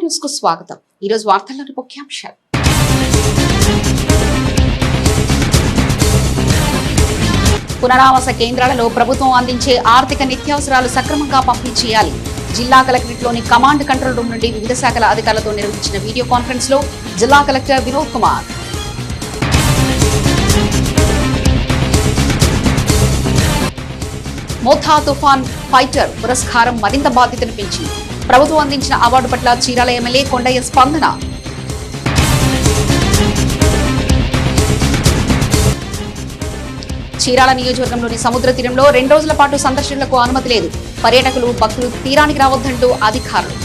న్యూస్కు స్వాగతం. ఈరోజు వార్తల్లోని ముఖ్యాంశాలు. పునరావాస కేంద్రాలలో ప్రభుత్వం అందించే ఆర్థిక నిత్యావసరాలు సక్రమంగా పంపిణీ చేయాలి. జిల్లా కలెక్టరేట్లోని కమాండ్ కంట్రోల్ రూమ్ నుండి వివిధ శాఖల అధికారులతో నిర్వహించిన వీడియో కాన్ఫరెన్స్లో జిల్లా కలెక్టర్ వినోద్ కుమార్. మోథా తుఫాన్ ఫైటర్ పురస్కారం మరింత బాధ్యతను పెంచింది. ప్రభుత్వం అందించిన అవార్డు పట్ల చీరాల ఎమ్మెల్యే కొండయ్య స్పందన. చీరాల నియోజకవర్గంలోని సముద్ర తీరంలో రెండు రోజుల పాటు సందర్శనలకు అనుమతి లేదు. పర్యాటకులు భక్తులు తీరానికి రావద్దంటూ అధికారులు.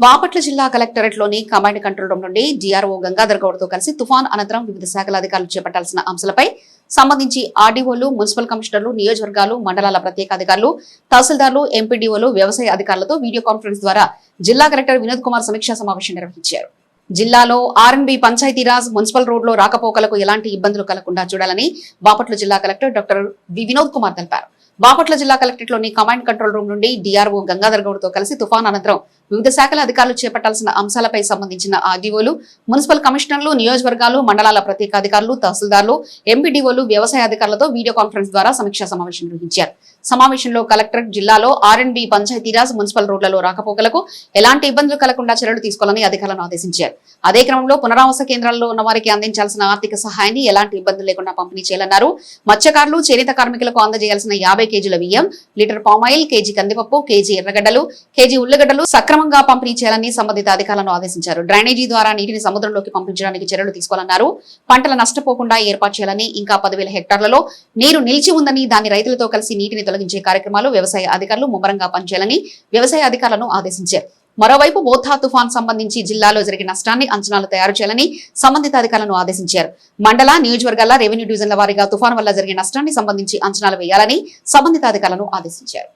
బాపట్ల జిల్లా కలెక్టరేట్లోని కమాండ్ కంట్రోల్ రూమ్ నుండి డిఆర్ఓ గంగాధర్ గౌడ్తో కలిసి తుఫాన్ అనంతరం వివిధ శాఖల అధికారులు చేపట్టాల్సిన అంశాలపై సంబంధించి ఆర్డీఓలు మున్సిపల్ కమిషనర్లు నియోజకవర్గాలు మండలాల ప్రత్యేక అధికారులు తహసీల్దార్లు ఎంపీడీఓలు వ్యవసాయ అధికారులతో వీడియో కాన్ఫరెన్స్ ద్వారా జిల్లా కలెక్టర్ వినోద్ కుమార్ సమీక్షా సమావేశం నిర్వహించారు. జిల్లాలో ఆర్ఎన్బి పంచాయతీరాజ్ మున్సిపల్ రోడ్లో రాకపోకలకు ఎలాంటి ఇబ్బందులు కలగకుండా చూడాలని బాపట్ల జిల్లా collector doctor V Vinod Kumar తెలిపారు. బాపట్ల జిల్లా కలెక్టరేట్లోని కమాండ్ కంట్రోల్ రూమ్ నుండి డిఆర్ఓ గంగాధర్ గౌడ్తో కలిసి తుఫాన్ అనంతరం వివిధ శాఖల అధికారులు చేపట్టాల్సిన అంశాలపై సంబంధించిన ఆర్డీఓలు మున్సిపల్ కమిషనర్లు నియోజకవర్గాలు మండలాల ప్రత్యేక అధికారులు తహసీల్దార్లు ఎంపీడీఓలు వ్యవసాయ అధికారులతో వీడియో కాన్ఫరెన్స్ ద్వారా సమీక్షా సమావేశం నిర్వహించారు. సమావేశంలో కలెక్టర్ జిల్లాలో ఆర్ఎండ్బి పంచాయతీరాజ్ మున్సిపల్ రోడ్లలో రాకపోకలకు ఎలాంటి ఇబ్బందులు కలగకుండా చర్యలు తీసుకోవాలని అధికారులను ఆదేశించారు. అదే క్రమంలో పునరావాస కేంద్రాల్లో ఉన్న వారికి అందించాల్సిన ఆర్థిక సహాయాన్ని ఎలాంటి ఇబ్బందులు లేకుండా పంపిణీ చేయాలన్నారు. మత్స్యకారులు చేనేత కార్మికులకు అందజేయాల్సిన యాభై కేజీల బియ్యం లీటర్ పామాయిల్ కేజీ కందిపప్పు కేజీ ఎర్రగడ్డలు కేజీ ఉల్లగడ్డలు సక్రమంగా పంపిణీ చేయాలని సంబంధిత అధికారులను ఆదేశించారు. డ్రైనేజీ ద్వారా నీటిని సముద్రంలోకి పంపించడానికి చర్యలు తీసుకోవాలన్నారు. పంటలు నష్టపోకుండా ఏర్పాటు చేయాలని ఇంకా పదివేల హెక్టార్లలో నీరు నిలిచి ఉందని దాన్ని రైతులతో కలిసి నీటిని తొలగించే కార్యక్రమాలు వ్యవసాయ అధికారులు ముమ్మరంగా పనిచేయాలని వ్యవసాయ అధికారులను ఆదేశించారు. మరోవైపు మోథా తుఫాన్ సంబంధించి జిల్లాలో జరిగిన నష్టాన్ని అంచనాలు తయారు చేయాలని సంబంధిత అధికారులను ఆదేశించారు. మండల నియోజకవర్గాల రెవెన్యూ డివిజన్ల వారీగా తుఫాన్ వల్ల జరిగిన నష్టాన్ని సంబంధించి అంచనాలు వేయాలని సంబంధిత అధికారులను ఆదేశించారు.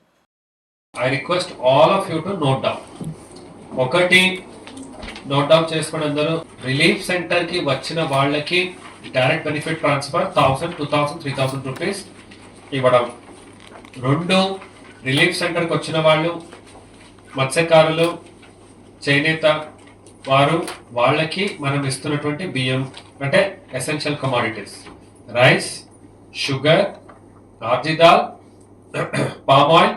I request all of you to note down. ఒకటి నోట్ డౌన్ చేసుకోండి అందరూ. రిలీఫ్ సెంటర్కి వచ్చిన వాళ్ళకి direct benefit transfer thousand two thousand three thousand rupees ఇవ్వడం. రెండు రిలీఫ్ సెంటర్కి వచ్చిన వాళ్ళు మత్స్యకారులు చేనేత వారు వాళ్ళకి మనం ఇస్తున్నటువంటి బియ్యం అంటే essential commodities rice sugar ragi dal palm oil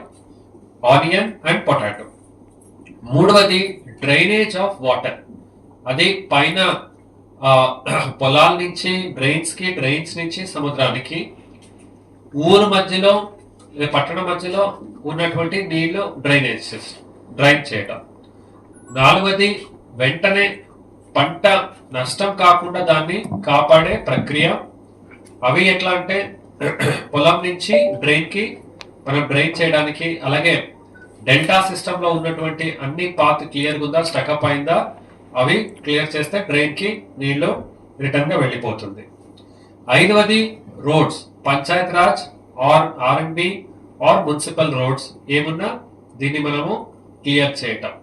onion and potato మూడవది డ్రైనేజ్ ఆఫ్ వాటర్. అది పైన పొలాల నుంచి డ్రైన్స్కి డ్రైన్స్ నుంచి సముద్రానికి ఊరు మధ్యలో పట్టణ మధ్యలో ఉన్నటువంటి నీళ్ళు డ్రైనేజ్ సిస్టమ్ డ్రైన్ చేయటం. నాలుగవది వెంటనే పంట నష్టం కాకుండా దాన్ని కాపాడే ప్రక్రియ. అవి ఎట్లా అంటే పొలం నుంచి డ్రైన్కి మనం డ్రైన్ చేయడానికి అలాగే డెల్టా సిస్టమ్లో ఉన్నటువంటి అన్ని పాత్ క్లియర్ ఉందా స్టకప్ అయిందా అవి క్లియర్ చేస్తే ట్రైన్కి నీళ్ళు రిటర్న్గా వెళ్ళిపోతుంది. ఐదవది roads panchayat raj R R and B R municipal roads ఏమున్నా దీన్ని మనము క్లియర్ చేయటం.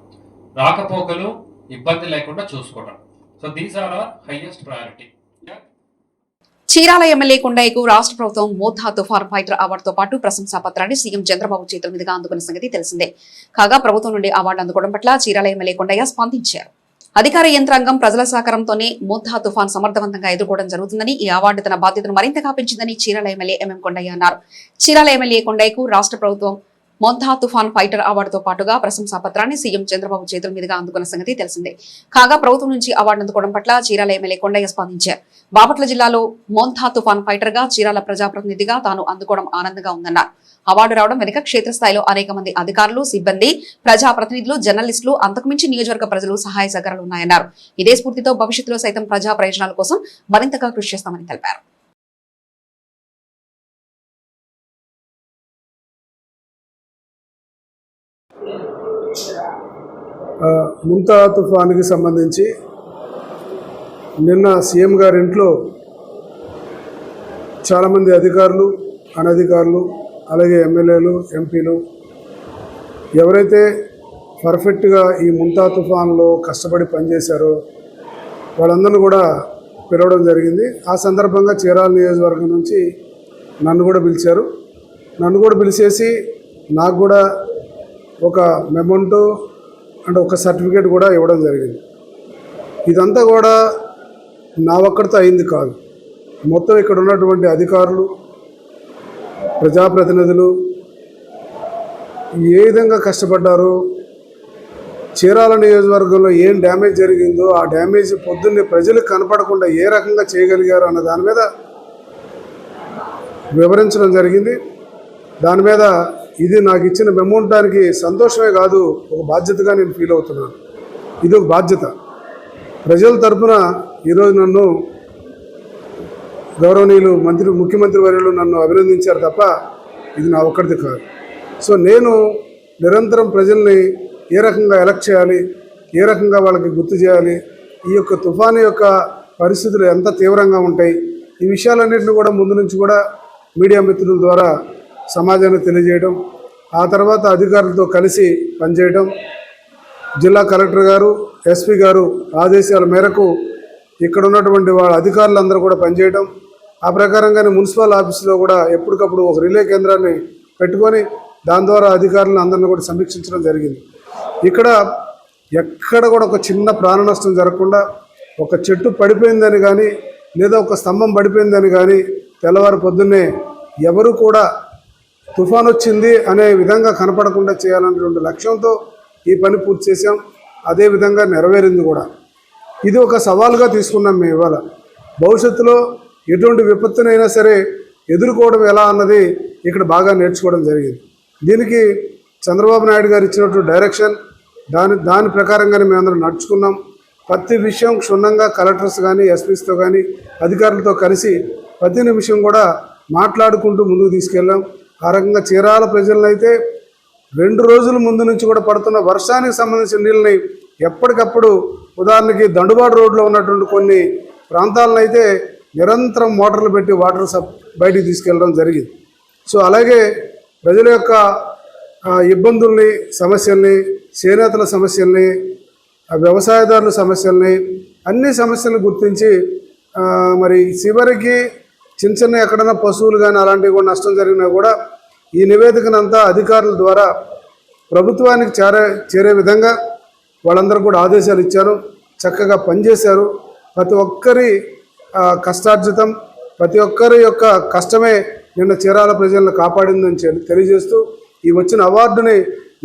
రాకపోకలు ఇబ్బంది లేకుండా చూసుకోవటం. So these are are highest priority Chirala MLA కొండయ్యకు రాష్ట్ర ప్రభుత్వం మోధా తుఫాన్ ఫైటర్ అవార్డుతో పాటు ప్రశంసా పత్రాన్ని సీఎం చంద్రబాబు చేతుల మీదుగా అందుకున్న సంగతి తెలిసిందే. కాగా ప్రభుత్వం నుండి అవార్డు అందుకోవడం పట్ల చీరాల ఎమ్మెల్యే కొండయ్య స్పందించారు. అధికార యంత్రాంగం ప్రజల సహకారంతోనే మోధా తుఫాన్ సమర్థవంతంగా ఎదుర్కోవడం జరుగుతుందని ఈ అవార్డు తన బాధ్యతను మరింతగా పెంచిందని చీరాల ఎమ్మెల్యే ఎంఎం కొండయ్య అన్నారు. చీరాల ఎమ్మెల్యే కొండయ్యకు రాష్ట్ర ప్రభుత్వం మొంథా తుఫాన్ ఫైటర్ అవార్డుతో పాటుగా ప్రశంసా పత్రాన్ని సీఎం చంద్రబాబు చేతుల మీదుగా అందుకున్న సంగతి తెలిసిందే. కాగా ప్రభుత్వం నుంచి అవార్డు అందుకోవడం పట్ల చీరాల ఎమ్మెల్యే కొండయ్య స్పందించారు. బాపట్ల జిల్లాలో మోంథా తుఫాన్ ఫైటర్గా చీరాల ప్రజాప్రతినిధిగా తాను అందుకోవడం ఆనందంగా ఉందన్నారు. అవార్డు రావడం వెనుక క్షేత్రస్థాయిలో అనేక మంది అధికారులు సిబ్బంది ప్రజాప్రతినిధులు జర్నలిస్టులు అంతకుమించి నియోజకవర్గ ప్రజలు సహాయ సహకారాలు ఉన్నాయన్నారు. ఇదే స్ఫూర్తితో భవిష్యత్తులో సైతం ప్రజా ప్రయోజనాల కోసం మరింతగా కృషి చేస్తామని తెలిపారు. ముంతా తుఫాన్కి సంబంధించి నిన్న సీఎం గారి ఇంట్లో చాలామంది అధికారులు అనధికారులు అలాగే ఎమ్మెల్యేలు ఎంపీలు ఎవరైతే పర్ఫెక్ట్గా ఈ ముంతా తుఫాన్లో కష్టపడి పనిచేశారో వాళ్ళందరూ కూడా పిలవడం జరిగింది. ఆ సందర్భంగా చీరాల నియోజకవర్గం నుంచి నన్ను కూడా పిలిచారు. నన్ను కూడా పిలిచేసి నాకు కూడా ఒక మెమంటో అంటే ఒక సర్టిఫికేట్ కూడా ఇవ్వడం జరిగింది. ఇదంతా కూడా నా ఒక్కడితో అయింది కాదు. మొత్తం ఇక్కడ ఉన్నటువంటి అధికారులు ప్రజాప్రతినిధులు ఏ విధంగా కష్టపడ్డారు చీరాల నియోజకవర్గంలో ఏం డ్యామేజ్ జరిగిందో ఆ డ్యామేజ్ పొద్దున్నే ప్రజలకు కనపడకుండా ఏ రకంగా చేయగలిగారు అన్న దాని మీద వివరించడం జరిగింది. దాని మీద ఇది నాకు ఇచ్చిన మెమోంటానికి సంతోషమే కాదు ఒక బాధ్యతగా నేను ఫీల్ అవుతున్నాను. ఇది ఒక బాధ్యత. ప్రజల తరపున ఈరోజు నన్ను గౌరవనీయులు మంత్రి ముఖ్యమంత్రి వర్యులు నన్ను అభినందించారు తప్ప ఇది నా ఒక్కడిది కాదు. సో నేను నిరంతరం ప్రజల్ని ఏ రకంగా ఎలక్ట్ చేయాలి ఏ రకంగా వాళ్ళకి గుర్తు చేయాలి ఈ యొక్క తుఫాను యొక్క పరిస్థితులు ఎంత తీవ్రంగా ఉంటాయి ఈ విషయాలన్నింటినీ కూడా ముందు నుంచి కూడా మీడియా మిత్రుల ద్వారా సమాజానికి తెలియజేయడం ఆ తర్వాత అధికారులతో కలిసి పనిచేయడం జిల్లా కలెక్టర్ గారు ఎస్పీ గారు ఆదేశాల మేరకు ఇక్కడ ఉన్నటువంటి వాళ్ళ అధికారులందరూ కూడా పనిచేయడం ఆ ప్రకారంగానే మున్సిపల్ ఆఫీసులో కూడా ఎప్పటికప్పుడు ఒక రిలే కేంద్రాన్ని పెట్టుకొని దాని ద్వారా అధికారులను అందరిని కూడా సమీక్షించడం జరిగింది. ఇక్కడ ఎక్కడ కూడా ఒక చిన్న ప్రాణ నష్టం జరగకుండా ఒక చెట్టు పడిపోయిందని కానీ లేదా ఒక స్తంభం పడిపోయిందని కానీ తెల్లవారు పొద్దున్నే ఎవరు కూడా తుఫాన్ వచ్చింది అనే విధంగా కనపడకుండా చేయాలనేటువంటి లక్ష్యంతో ఈ పని పూర్తి చేశాం. అదే విధంగా నెరవేరింది కూడా. ఇది ఒక సవాలుగా తీసుకున్నాం మేము ఇవాళ. భవిష్యత్తులో ఎటువంటి విపత్తునైనా సరే ఎదుర్కోవడం ఎలా అన్నది ఇక్కడ బాగా నేర్చుకోవడం జరిగింది. దీనికి చంద్రబాబు నాయుడు గారు ఇచ్చినటువంటి డైరెక్షన్ దాని దాని ప్రకారంగానే మేమందరం నడుచుకున్నాం. ప్రతి విషయం క్షుణ్ణంగా కలెక్టర్స్ కానీ ఎస్పీస్తో కానీ అధికారులతో కలిసి ప్రతి నిమిషం కూడా మాట్లాడుకుంటూ ముందుకు తీసుకెళ్ళాం. ఆ రకంగా చీరాల ప్రజలను అయితే రెండు రోజుల ముందు నుంచి కూడా పడుతున్న వర్షానికి సంబంధించిన నీళ్ళని ఎప్పటికప్పుడు ఉదాహరణకి దండుబాటు రోడ్లో ఉన్నటువంటి కొన్ని ప్రాంతాలను అయితే నిరంతరం మోటార్లు పెట్టి వాటర్ సప్ బయటికి తీసుకెళ్ళడం జరిగింది. సో అలాగే ప్రజల యొక్క ఇబ్బందుల్ని సమస్యల్ని చేనేతల సమస్యల్ని వ్యవసాయదారుల సమస్యల్ని అన్ని సమస్యలను గుర్తించి మరి చివరికి చిన్న చిన్న ఎక్కడైనా పశువులు కానీ అలాంటివి కూడా నష్టం జరిగినా కూడా ఈ నివేదికనంతా అధికారుల ద్వారా ప్రభుత్వానికి చేరే చేరే విధంగా వాళ్ళందరూ కూడా ఆదేశాలు ఇచ్చారు. చక్కగా పనిచేశారు. ప్రతి ఒక్కరి కష్టార్జితం ప్రతి ఒక్కరి యొక్క కష్టమే నిన్న చీరాల ప్రజలను కాపాడిందని తెలియజేస్తూ ఈ వచ్చిన అవార్డుని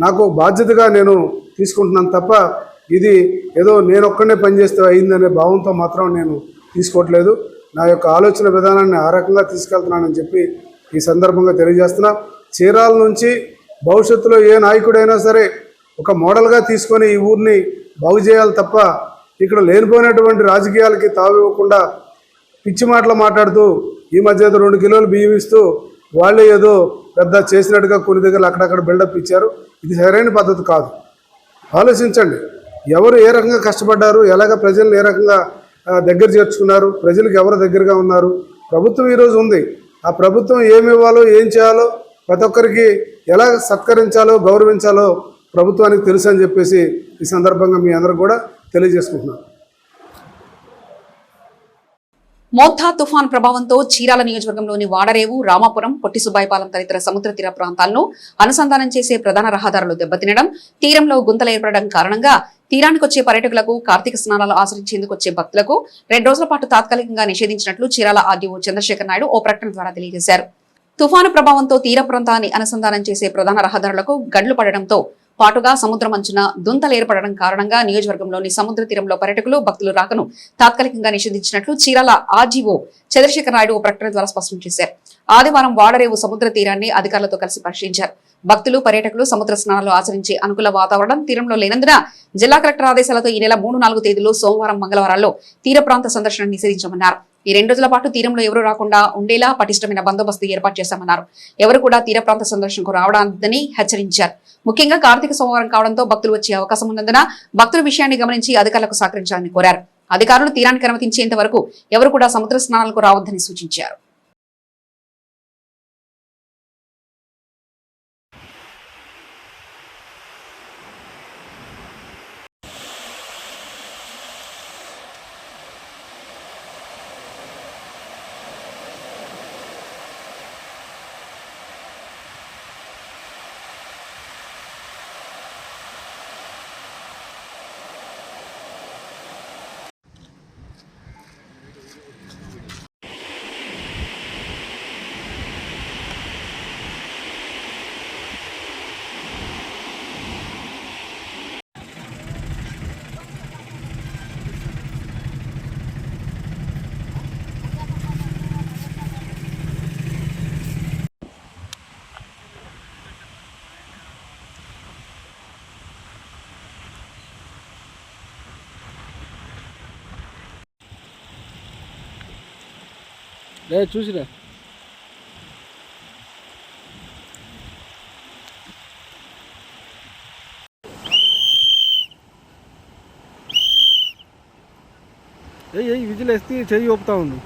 నాకు బాధ్యతగా నేను తీసుకుంటున్నాను తప్ప ఇది ఏదో నేను పనిచేస్తే అయిందనే భావంతో మాత్రం నేను తీసుకోవట్లేదు. నా యొక్క ఆలోచన విధానాన్ని ఆ రకంగా తీసుకెళ్తున్నానని చెప్పి ఈ సందర్భంగా తెలియజేస్తున్నా. చీరాల నుంచి భవిష్యత్తులో ఏ నాయకుడైనా సరే ఒక మోడల్గా తీసుకొని ఈ ఊరిని బాగు చేయాలి తప్ప ఇక్కడ లేనిపోయినటువంటి రాజకీయాలకి తావివ్వకుండా పిచ్చి మాటలు మాట్లాడుతూ ఈ మధ్య ఏదో రెండు కిలోలు బియ్యం ఇస్తూ వాళ్ళే ఏదో పెద్ద చేసినట్టుగా కొన్ని దగ్గర అక్కడక్కడ బిల్డప్ ఇచ్చారు. ఇది సరైన పద్ధతి కాదు. ఆలోచించండి. ఎవరు ఏ రకంగా కష్టపడ్డారు? ఎలాగ ప్రజలను ఏ రకంగా దగ్గర చేర్చుకున్నారు? ప్రజలకు ఎవరు దగ్గరగా ఉన్నారు? ప్రభుత్వం ఈరోజు ఉంది. ఆ ప్రభుత్వం ఏమి ఇవ్వాలో ఏం చేయాలో ప్రతి ఒక్కరికి ఎలా సత్కరించాలో గౌరవించాలో ప్రభుత్వానికి తెలుసు అని చెప్పేసి ఈ సందర్భంగా మీ అందరికి కూడా తెలియజేసుకుంటున్నాను మోంథా తుఫాన్ ప్రభావంతో చీరాల నియోజకవర్గంలోని వాడరేవు రామాపురం పొట్టి సుబ్బాయిపాలెం తదితర సముద్ర తీర ప్రాంతాలను అనుసంధానం చేసే ప్రధాన రహదారులు దెబ్బతినడం తీరంలో గుంతలు ఏర్పడడం కారణంగా తీరానికి వచ్చే పర్యటకులకు కార్తీక స్నానాలు ఆచరించేందుకు వచ్చే భక్తులకు రెండు రోజుల పాటు తాత్కాలికంగా నిషేధించినట్లు చీరాల ఆర్డీఓ చంద్రశేఖర్ నాయుడు ఓ ప్రకటన ద్వారా తెలియజేశారు. తుఫాను ప్రభావంతో తీర ప్రాంతాన్ని అనుసంధానం చేసే ప్రధాన రహదారులకు గండ్లు పడడంతో పాటుగా సముద్రం అంచున దుంతలు ఏర్పడడం కారణంగా నియోజకవర్గంలోని సముద్ర తీరంలో పర్యటకులు భక్తులు రాకను తాత్కాలికంగా నిషేధించినట్లు చీరాల ఆర్జీఓ చంద్రశేఖర్ నాయుడు ఓ ప్రకటన ద్వారా స్పష్టం చేశారు. ఆదివారం వాడరేవు సముద్ర తీరాన్ని అధికారులతో కలిసి పరిశీలించారు. భక్తులు పర్యటకులు సముద్ర స్నానాలు ఆచరించే అనుకూల వాతావరణం తీరంలో లేనందున జిల్లా కలెక్టర్ ఆదేశాలతో ఈ నెల మూడు నాలుగు తేదీలు సోమవారం మంగళవారాల్లో తీర ప్రాంత సందర్శన నిషేధించమన్నారు. ఈ రెండు రోజుల పాటు తీరంలో ఎవరూ రాకుండా ఉండేలా పటిష్టమైన బందోబస్తు ఏర్పాటు చేశామన్నారు. ఎవరు కూడా తీర ప్రాంత సందర్శనకు రావడాన్ని హెచ్చరించారు. ముఖ్యంగా కార్తీక సోమవారం కావడంతో భక్తులు వచ్చే అవకాశం ఉన్నందున భక్తుల విషయాన్ని గమనించి అధికారులకు సహకరించాలని కోరారు. అధికారులు తీరానికి అనుమతించేంత వరకు ఎవరు కూడా సముద్ర స్నానాలకు రావద్దని సూచించారు. లేదు చూసిరా ఏయ్ ఏయ్ విజిల్ వేస్తే చెయ్యి ఊపుతా ఉంది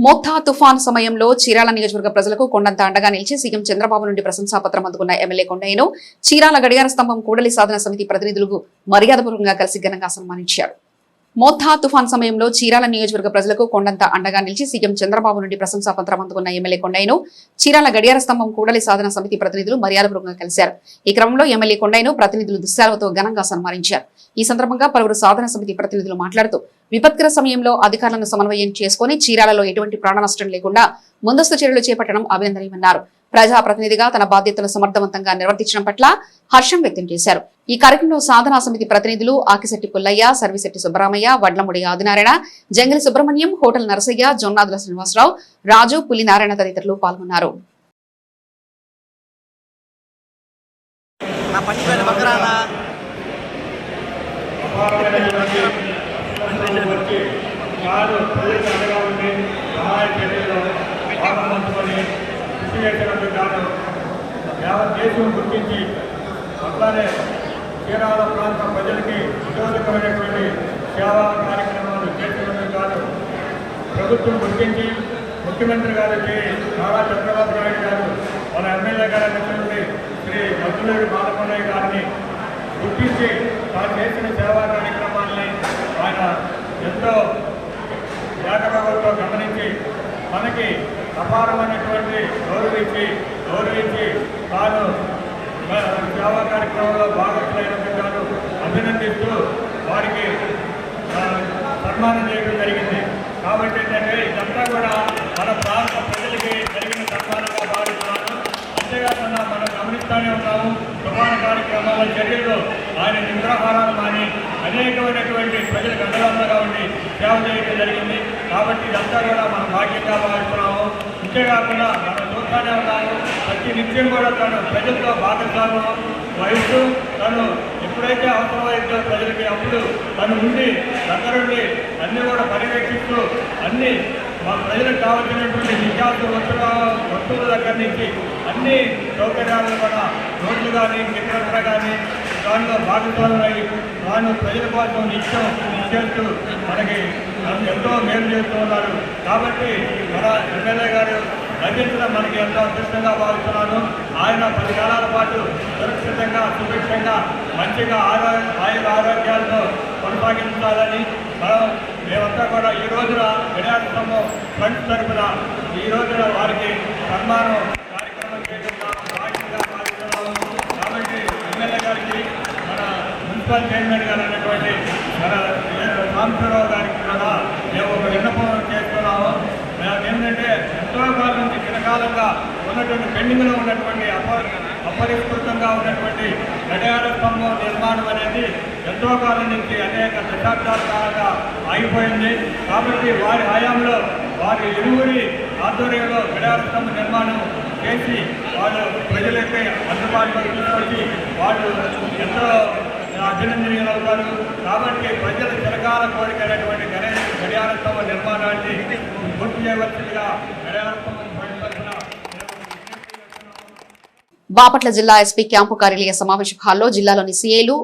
మొత్తా తుఫాన్ సమయంలో చీరాల నియోజకవర్గ ప్రజలకు కొండంత అండగా నిలిచి సీఎం చంద్రబాబు నుండి ప్రశంసాపత్రం అందుకున్న ఎమ్మెల్యే కొండయ్యను చీరాల గడియార స్తంభం కూడలి సాధన సమితి ప్రతినిధులకు మర్యాదపూర్వకంగా కలిసి ఘనంగా సన్మానించారు. మోథా తుఫాన్ సమయంలో చీరాల నియోజకవర్గ ప్రజలకు కొండంత అండగా నిలిచి సీఎం చంద్రబాబు నుండి ప్రశంసా పత్రం అందుకున్న ఎమ్మెల్యే కొండైను చీరాల గడియార స్తంభం కూడలి సాధన సమితి ప్రతినిధులు మర్యాదపూర్వకంగా కలిశారు. ఈ క్రమంలో ఎమ్మెల్యే కొండైను ప్రతినిధులు దుశ్శాలతో ఘనంగా సన్మానించారు. ఈ సందర్భంగా పలువురు సాధన సమితి ప్రతినిధులు మాట్లాడుతూ విపత్కర సమయంలో అధికారులను సమన్వయం చేసుకుని చీరాలలో ఎటువంటి ప్రాణ నష్టం లేకుండా ముందస్తు చర్యలు చేపట్టడం అభినందనీయమన్నారు. ప్రజా ప్రతినిధిగా తన బాధ్యతలు సమర్థవంతంగా నిర్వర్తించడం పట్ల హర్షం వ్యక్తం చేశారు. ఈ కార్యక్రమంలో సాధనా సమితి ప్రతినిధులు ఆకిశెట్టి పుల్లయ్య సర్విశెట్టి సుబ్బరామయ్య వడ్లముడి ఆదినారాయణ జంగిలి సుబ్రహ్మణ్యం హోటల్ నరసయ్య జొన్నాదుల శ్రీనివాసరావు రాజు పులినారాయణ తదితరులు పాల్గొన్నారు. నా పచ్చిపోయిన మకరాన కాదు ప్రజలకు అండగా ఉండి సహాయ చర్యల్లో భాగమంచుకొని కృషి చేసినందుకు యావత్ దేశం గుర్తించి అట్లానే చీరాల ప్రాంత ప్రజలకి ఉపయోగకరమైనటువంటి సేవా కార్యక్రమాలు చేసినందుకు కాదు ప్రభుత్వం గుర్తించి ముఖ్యమంత్రి గారికి నారా చంద్రబాబు నాయుడు గారు మన ఎమ్మెల్యే గారి అయినటువంటి శ్రీ మద్దులూరి బాలకొండయ్య గారిని గుర్తించి తాను చేసిన సేవా కార్యక్రమాల్ని ఆయన ఎంతో జాగ్రత్తతో గమనించి మనకి అపారమైనటువంటి గౌరవించి గౌరవించి తాను సేవా కార్యక్రమంలో భాగస్తులైనందుకు గాను అభినందిస్తూ వారికి సన్మానం చేయడం జరిగింది. కాబట్టి ఏంటంటే ఇదంతా కూడా మన ప్రాంత ప్రజలకి జరిగిన సన్మానంగా భావిస్తున్నాను. అంతేకాకుండా మనం గమనిస్తూనే ఉన్నాము తుఫాను కార్యక్రమాల చర్యల్లో ఆయన నిద్రాహారాలు మాని అనేకమైనటువంటి ప్రజలకు అండదండగా ఉండి సేవ చేయడం జరిగింది. కాబట్టి ఇదంతా కూడా మన భాగ్యంగా భావిస్తున్నాము అంతేకాకుండా మనం చూస్తూనే ఉన్నాము ప్రతి నిత్యం కూడా తను ప్రజలతో భాగస్వామ్యం వహిస్తూ తను ఎప్పుడైతే అవసరమైతే ప్రజలకి అప్పుడు తను ఉండి దగ్గరుండి అన్నీ కూడా పర్యవేక్షిస్తూ అన్ని మా ప్రజలకు కావాల్సినటువంటి నిత్యావసర వస్తువుల వస్తువుల దగ్గర నుంచి అన్ని సౌకర్యాలను కూడా రోడ్లు కానీ ఇతరత్ర కానీ దానిలో భాగస్వామ్యమై దాన్ని ప్రజల కోసం నిత్యం చేస్తూ మనకి ఎంతో మేలు చేస్తూ ఉన్నారు. కాబట్టి మన ఎమ్మెల్యే గారు లభించడం మనకి ఎంతో అదృష్టంగా భావిస్తున్నాను. ఆయన పది కాలాల పాటు సురక్షితంగా సుభిక్షంగా మంచిగా ఆరో ఆయుర ఆరోగ్యాలతో కొనసాగించాలని మనం మేమంతా కూడా ఈ రోజున వినాయకము ఫ్రంట్ తరపున ఈ రోజున వారికి సన్మానం మున్సిపల్ చైర్మన్ గారు అనేటువంటి మన గారికి కూడా మేము ఒక విన్నపం చేస్తున్నాము. మేము ఏంటంటే ఎంతో కాలం నుంచి చిరకాలంగా ఉన్నటువంటి పెండింగ్లో ఉన్నటువంటి అప అపరిష్కృతంగా ఉన్నటువంటి గడియార స్తంభం నిర్మాణం అనేది ఎంతో కాలం నుంచి అనేక దశాబ్దాల కాలంగా ఆగిపోయింది. కాబట్టి వారి హయాంలో వారి ఇరువురి ఆధ్వర్యంలో గడియార స్తంభ నిర్మాణం చేసి వాళ్ళు ప్రజలకి అందుబాటులో తీసుకొచ్చి వాళ్ళు ఎంతో అభినందనీయులు అవుతారు కాబట్టి ప్రజల చిరకాల కోరిక అనేటువంటి గణేష్ గడియార స్తంభ నిర్మాణాన్ని పూర్తి చేయవలసిందిగా గడియార బాపట్ల జిల్లా ఎస్పీ క్యాంపు కార్యాలయ సమావేశ హాల్లో జిల్లాలోని సీఏలు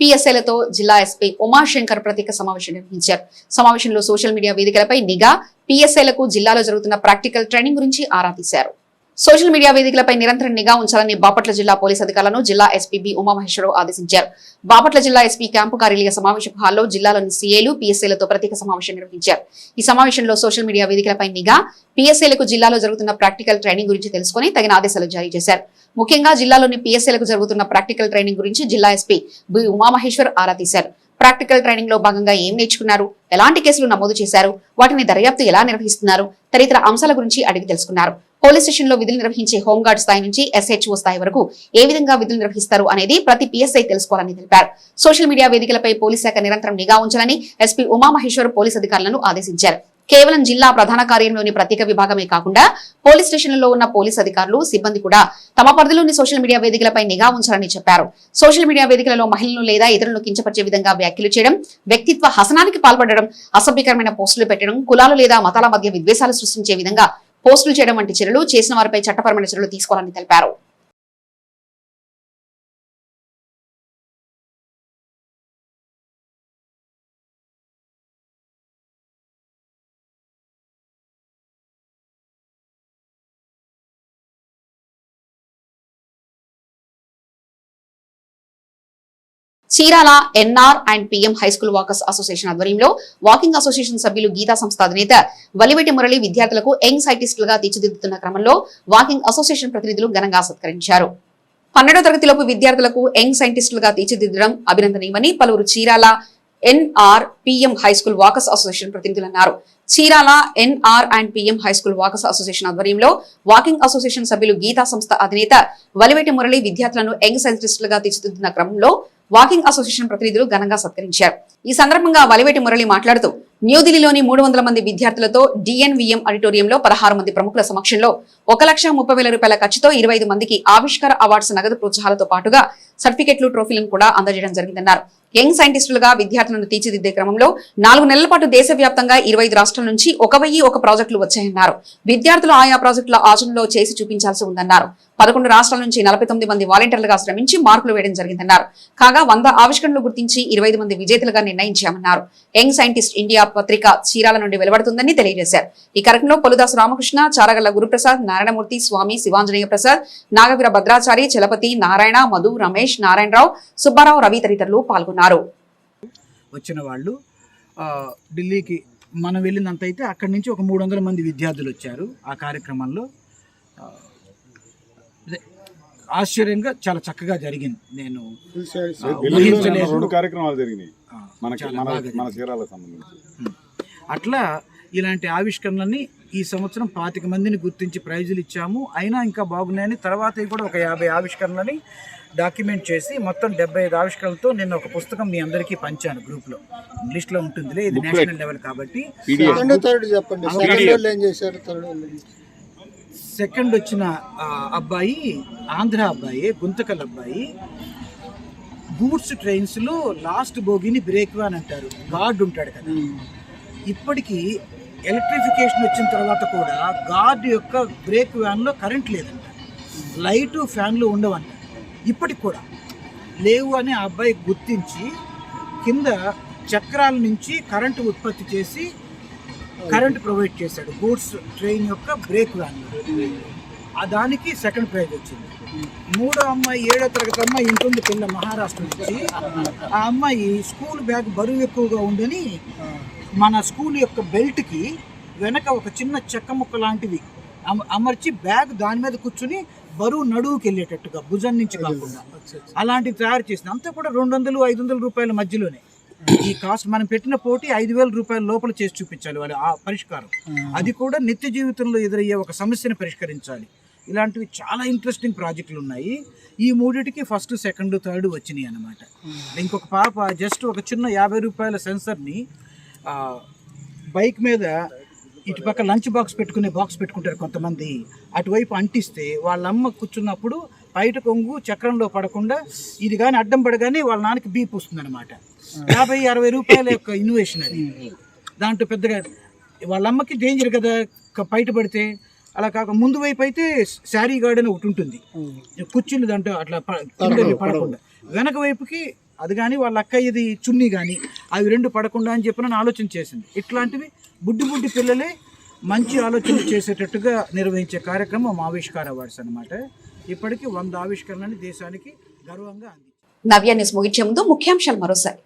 పిఎస్ఏలతో జిల్లా ఎస్పీ ఉమాశంకర్ ప్రత్యేక సమావేశం నిర్వహించారు. సమావేశంలో సోషల్ మీడియా వేదికలపై నిఘా పిఎస్ఏలకు జిల్లాలో జరుగుతున్న ప్రాక్టికల్ ట్రైనింగ్ గురించి ఆరా తీశారు. సోషల్ మీడియా వేదికలపై నిరంతరం నిఘా ఉంచాలని బాపట్ల జిల్లా పోలీస్ అధికారులను జిల్లా ఎస్పీబీ ఉమామహేశ్వరరావు ఆదేశించారు. బాపట్ల జిల్లా ఎస్పీ క్యాంపు కార్యాలయ సమావేశ హాల్లో జిల్లాలోని సీఏలు పీఎస్ఏలతో ప్రత్యేక సమావేశం నిర్వహించారు. ఈ సమావేశంలో సోషల్ మీడియా వేదికలపై నిఘా పీఎస్ఏలకు జిల్లాలో జరుగుతున్న ప్రాక్టికల్ ట్రైనింగ్ గురించి తెలుసుకుని తగిన ఆదేశాలు జారీ చేశారు. ముఖ్యంగా జిల్లాలోని పీఎస్ఏలకు జరుగుతున్న ప్రాక్టికల్ ట్రైనింగ్ గురించి జిల్లా ఎస్పీ బి ఉమామహేశ్వర్ ఆరా తీశారు. ప్రాక్టికల్ ట్రైనింగ్లో భాగంగా ఏం నేర్చుకున్నారు ఎలాంటి కేసులు నమోదు చేశారు వాటిని దర్యాప్తు ఎలా నిర్వహిస్తున్నారు తదితర అంశాల గురించి అడిగి తెలుసుకున్నారు. పోలీస్ స్టేషన్లో విధులు నిర్వహించే హోంగార్డ్ స్థాయి నుంచి ఎస్హెచ్ఓ స్థాయి వరకు ఏ విధంగా విధులు నిర్వహిస్తారు అనేది ప్రతి పిఎస్ఐ తెలుసుకోవాలని తెలిపారు. సోషల్ మీడియా వేదికలపై పోలీస్ శాఖ నిరంతరం నిఘా ఉంచాలని ఎస్పీ ఉమామహేశ్వర్ పోలీస్ అధికారులను ఆదేశించారు. కేవలం జిల్లా ప్రధాన కార్యంలోని ప్రత్యేక విభాగమే కాకుండా పోలీస్ స్టేషన్లలో ఉన్న పోలీస్ అధికారులు సిబ్బంది కూడా తమ పరిధిలోని సోషల్ మీడియా వేదికలపై నిఘా ఉంచాలని చెప్పారు. సోషల్ మీడియా వేదికలలో మహిళలను లేదా ఇతరులను కించపరిచే విధంగా వ్యాఖ్యలు చేయడం వ్యక్తిత్వ హసనానికి పాల్పడడం అసభ్యకరమైన పోస్టులు పెట్టడం కులాలు లేదా మతాల మధ్య విద్వేషాలు సృష్టించే విధంగా పోస్టులు చేయడం వంటి చర్యలు చేసిన వారిపై చట్టపరమైన చర్యలు తీసుకోవాలని తెలిపారు. Chirala NR and PM high school walkers association ఆధ్వర్యంలో వాకింగ్ అసోసియేషన్ సభ్యులు గీతా సంస్థ అధినేత వలివెటి మురళి విద్యార్థులకు యంగ్ సైంటిస్టులుగా తీర్చిదిద్దుతున్న క్రమంలో వాకింగ్ అసోసియేషన్ ప్రతినిధులు ఘనంగా సత్కరించారు. పన్నెండో తరగతిలోపు విద్యార్థులకు యంగ్ సైంటిస్టులుగా తీర్చిదిద్దడం అభినందనీయమని పలువురు Chirala NR PM high school walkers association ప్రతినిధులు అన్నారు. Chirala NR and PM high school walkers association ఆధ్వర్యంలో వాకింగ్ అసోసియేషన్ సభ్యులు గీతా సంస్థ అధినేత వలివేటి మురళి విద్యార్థులను యంగ్ సైంటిస్టులుగా తీర్చిదిద్దుతున్న క్రమంలో వాకింగ్ అసోసియేషన్ ప్రతినిధులు ఘనంగా సత్కరించారు. ఈ సందర్భంగా వలివేటి మురళి మాట్లాడుతూ న్యూఢిల్లీలోని మూడు వందల మంది విద్యార్థులతో డిఎన్విఎం ఆడిటోరియంలో పదహారు మంది ప్రముఖుల సమక్షంలో ఒక లక్ష ముప్పై వేల రూపాయల ఖర్చుతో ఇరవై ఐదు మందికి ఆవిష్కార అవార్డ్స్ నగదు ప్రోత్సాహాలతో పాటుగా సర్టిఫికెట్లు ట్రోఫీలను కూడా అందజేయడం జరిగిందన్నారు. యంగ్ సైంటిస్టులుగా విద్యార్థులను తీర్చిదిద్దే క్రమంలో నాలుగు నెలల పాటు దేశవ్యాప్తంగా ఇరవై ఐదు రాష్ట్రాల నుంచి ఒక వెయ్యి ఒక ప్రాజెక్టులు వచ్చాయన్నారు. విద్యార్థులు ఆయా ప్రాజెక్టుల ఆచరణలో చేసి చూపించాల్సి ఉందన్నారు. పదకొండు రాష్ట్రాల నుంచి నలభై తొమ్మిది మంది వాలంటీర్లుగా శ్రమించి మార్కులు వేయడం జరిగిందన్నారు. కాగా వంద ఆవిష్కరణలు గుర్తించి ఇరవై ఐదు మంది విజేతలుగా నిర్ణయించామన్నారు. యంగ్ సైంటిస్ట్ ఇండియా పత్రిక చీరాల నుండి వెలువడుతుందని తెలియజేశారు. ఈ కార్యక్రమంలో పొలుదాసు రామకృష్ణ చారగల్ల గురుప్రసాద్ నారాయణమూర్తి స్వామి శివాంజనేయ ప్రసాద్ నాగవీర భద్రాచారి చలపతి నారాయణ మధు రమేష్ నారాయణరావు సుబ్బారావు రవి తదితరులు పాల్గొన్నారు. వచ్చిన వాళ్ళు ఆ, ఢిల్లీకి మనం వెళ్ళినంత అయితే అక్కడి నుంచి ఒక మూడు వందల మంది విద్యార్థులు వచ్చారు ఆ కార్యక్రమంలో. ఆశ్చర్యంగా చాలా చక్కగా జరిగింది. నేను. రెండు కార్యక్రమాలు జరిగినాయి. మనకి మన బాగా మన జరిగింది. చీరాలకు సంబంధించి. అట్లా ఇలాంటి ఆవిష్కరణలని ఈ సంవత్సరం పాతిక మందిని గుర్తించి ప్రైజులు ఇచ్చాము. అయినా ఇంకా బాగున్నాయని తర్వాత కూడా ఒక యాభై ఆవిష్కరణలని డాక్యుమెంట్ చేసి మొత్తం డెబ్బై ఐదు ఆవిష్కరణలతో నేను ఒక పుస్తకం మీ అందరికీ పంచాను గ్రూప్లో. ఇంగ్లీష్లో ఉంటుందిలే ఇది నేషనల్ లెవెల్ కాబట్టి. సెకండ్ థర్డ్ చెప్పండి. సెకండ్ వాళ్ళు ఏం చేశారు? థర్డ్ వాళ్ళు ఏం చేశారు? సెకండ్ వచ్చిన అబ్బాయి ఆంధ్ర అబ్బాయి గుంతకల్ అబ్బాయి గూడ్స్ ట్రైన్స్లో లాస్ట్ బోగిని బ్రేక్ వ్యాన్ అంటారు. గార్డ్ ఉంటాడు కదా. ఇప్పటికీ ఎలక్ట్రిఫికేషన్ వచ్చిన తర్వాత కూడా గార్డ్ యొక్క బ్రేక్ వ్యాన్లో కరెంట్ లేదంట. లైట్ ఫ్యాన్లు ఉండవంట. ఇప్పటికి కూడా లేవు అని ఆ అబ్బాయి గుర్తించి కింద చక్రాల నుంచి కరెంటు ఉత్పత్తి చేసి కరెంట్ ప్రొవైడ్ చేశాడు. గూడ్స్ ట్రైన్ యొక్క బ్రేక్ వ్యాన్. ఆ దానికి సెకండ్ ప్రైజ్ వచ్చింది. మూడో అమ్మాయి ఏడో తరగతి అమ్మాయి ఇంటుంది కింద మహారాష్ట్ర నుంచి. ఆ అమ్మాయి స్కూల్ బ్యాగ్ బరువు ఎక్కువగా ఉందని మన స్కూల్ యొక్క బెల్ట్కి వెనక ఒక చిన్న చెక్క ముక్క లాంటివి అమ- అమర్చి బ్యాగ్ దాని మీద కూర్చుని బరువు నడువుకి వెళ్ళేటట్టుగా భుజం నుంచి కాకుండా. అలాంటివి తయారు చేసింది. అంతా కూడా రెండు వందలు ఐదు వందల రూపాయల మధ్యలోనే. ఈ కాస్ట్ మనం పెట్టిన పోటీ ఐదు వేల రూపాయల లోపల చేసి చూపించాలి వాళ్ళు ఆ పరిష్కారం. అది కూడా నిత్య జీవితంలో ఎదురయ్యే ఒక సమస్యను పరిష్కరించాలి. ఇలాంటివి చాలా ఇంట్రెస్టింగ్ ప్రాజెక్టులు ఉన్నాయి. ఈ మూడిటికి ఫస్ట్ సెకండ్ థర్డ్ వచ్చినాయి అన్నమాట. ఇంకొక పాప జస్ట్ ఒక చిన్న యాభై రూపాయల సెన్సర్ని బైక్ మీద ఇటుపక్క లంచ్ బాక్స్ పెట్టుకునే బాక్స్ పెట్టుకుంటారు కొంతమంది. అటువైపు అంటిస్తే వాళ్ళ అమ్మ కూర్చున్నప్పుడు బయట కొంగు చక్రంలో పడకుండా ఇది కానీ అడ్డం పడగానే వాళ్ళ నాన్నకి బీప్ వస్తుంది అనమాట యాభై అరవై రూపాయల యొక్క ఇన్వేషన్ అది. దాంట్లో పెద్దగా వాళ్ళ అమ్మకి డేంజర్ కదా బయట పడితే. అలా కాక ముందు వైపు అయితే శారీ గార్డ్ అని ఒకటి ఉంటుంది. కుర్చీలు దాంట్లో అట్లా పడకుండా. వెనక వైపుకి అది కానీ వాళ్ళ ఇది చున్నీ కానీ అవి రెండు పడకుండా అని చెప్పి నన్ను ఆలోచన చేసింది. ఇట్లాంటివి బుడ్డి బుడ్డి పిల్లలే మంచి ఆలోచన చేసేటట్టుగా నిర్వహించే కార్యక్రమం ఆవిష్కార అవార్డ్స్ అనమాట ఇప్పటికీ వంద ఆవిష్కరణని దేశానికి గర్వంగా అంది నవ్య న్యూస్ ముగించే ముందు ముఖ్యాంశాలు మరోసారి.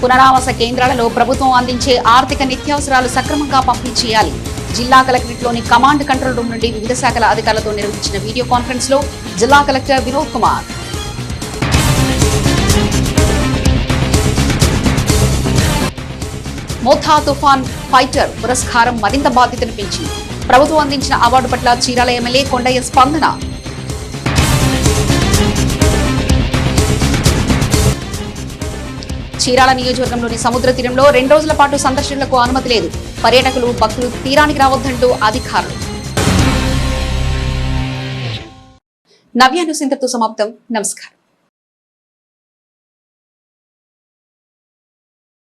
పునరావాస కేంద్రాలలో ప్రభుత్వం అందించే ఆర్థిక నిత్యావసరాలు సక్రమంగా పంపిణీ చేయాలి. జిల్లా కలెక్టరేట్లోని కమాండ్ కంట్రోల్ రూమ్ నుండి వివిధ శాఖల అధికారులతో నిర్వహించిన వీడియో కాన్ఫరెన్స్లో జిల్లా కలెక్టర్ వినోద్ కుమార్. మోథా తుఫాన్ ఫైటర్ పురస్కారం మరింత బాధ్యతను పెంచింది. ప్రభుత్వం అందించిన అవార్డు పట్ల చీరాల ఎమ్మెల్యే కొండయ్య స్పందన. చీరాల నియోజకవర్గంలోని సముద్ర తీరంలో రెండు రోజుల పాటు సందర్శనలకు అనుమతి లేదు. పర్యాటకులు భక్తులు తీరానికి రావద్దంటూ అధికారులు. నవ్య సింతతో సమాప్తం. నమస్కారం.